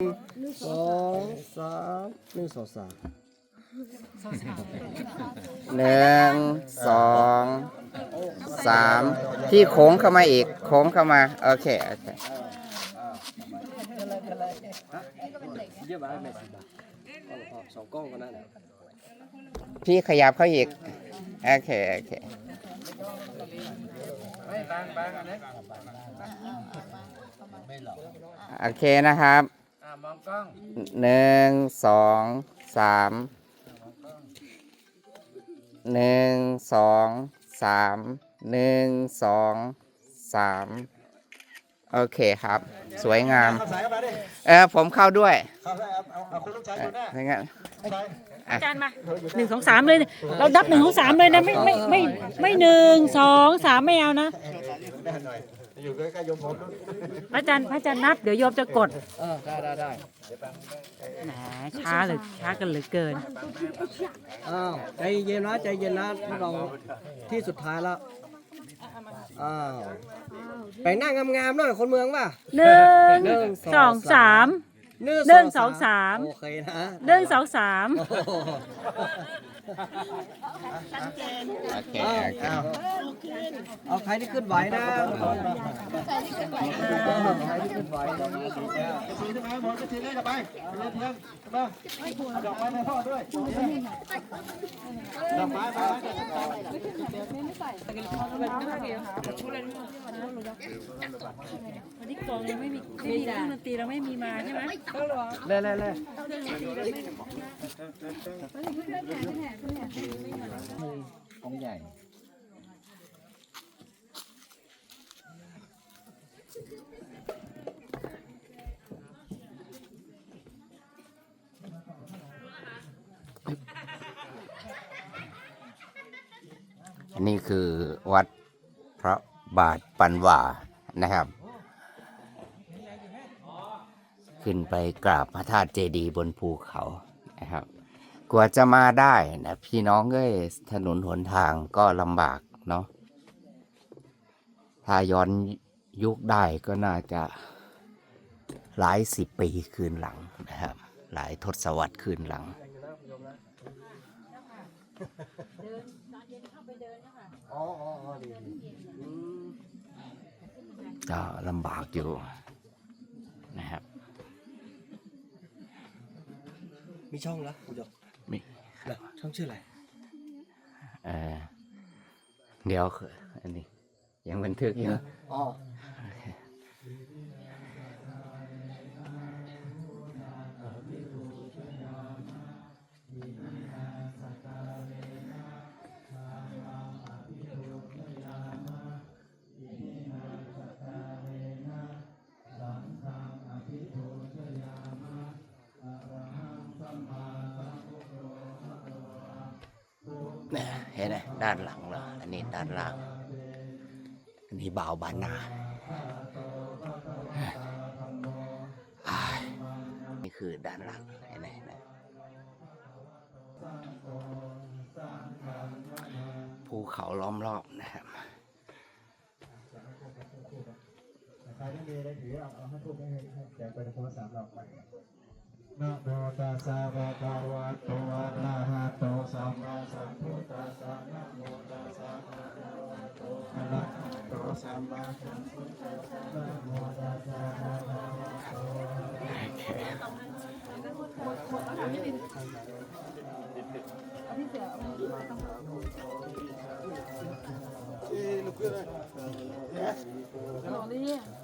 สองสามหนึ่งสองสามหนึ่งสองสามพี่โค้งเข้ามาอีก โค้งเข้ามา โอเค โอเคที่ขยับเข้าอีก โอเค โอเคโอเคนะครับ หนึ่งสองสามหนึ่งสองสามหนึ่งสองสาม โอเคครับ สวยงาม สายเข้ามาดิเออผมเข้าด้วยเข้าได้เอาเอาเอาคุณลูกชายอยู่หน้าถ้างั้นอาจารย์มาหนึ่งสองสามเลย เรานับหนึ่งของสามเลยนะ ไม่ไม่ไม่ไม่หนึ่งสองสามไม่เอานะแม่หน่อย อยู่ใกล้ๆโยมผมนู่นพระอาจารย์พระอาจารย์นับเดี๋ยวโยมจะกดเออได้ได้ได้แหมช้าเหรือช้ากันเหลือเกิน อ้าวใจเย็นนะใจเย็นนะพวกเราที่สุดท้ายแล้ว อ้าวไปนั่งงามๆหน่อยคนเมืองป่ะหนึ่งหนึ่งสองสามหนึ่งหนึ่งสองสามโอเคนะหนึ่งสองสามโอ้โหโอเคอ้าวโอเคอ้าวเอาใครที่ขึ้นไหวนะใครที่ขึ้นไหวนะใครที่ขึ้นไหวนะสีขึ้นมาหมดก็ทีเลขกันไปเรียนเทียนมาเอาดอกไม้ให้พ่อด้ วันนี้กองยังไม่มีไม่มีเครื่องดนตรีเราไม่มีมาใช่ไหมเล่เล่เล่ของใหญ่ อันนี้คือวัดพระบาทปันวานะครับ ขึ้นไปกราบพระธาตุเจดีย์บนภูเขานะครับ กว่าจะมาได้นะพี่น้องเอ้ยถนนหนทางก็ลำบากเนาะถ้าย้อนยุคได้ก็น่าจะหลายสิบปีคืนหลังนะครับ หลายทศวรรษคืนหลังอ๋ ออ๋ออ๋อดีอืมก็ลำบากอยู่นะครับ มีช่องแล้วคุณจบมีแล้วช่องชื่ออะไรเออเดี๋ยวอันนี้ยังบันทึกอยู่อ๋อ เนี่ยเห็นไหมด้านหลังเหรออันนี้ด้านล่าง อันนี้บ่าวบานนาอ้ายนี่คือด้านหลังเห็นไหมภูเขาล้อมรอบนะครับนาไปนะโมตัสสะภะคะวะโตอะ สัมมาสัมพุทธัสสะนะโมตัสสะภะคะวะโตอะระหะหล่อเลย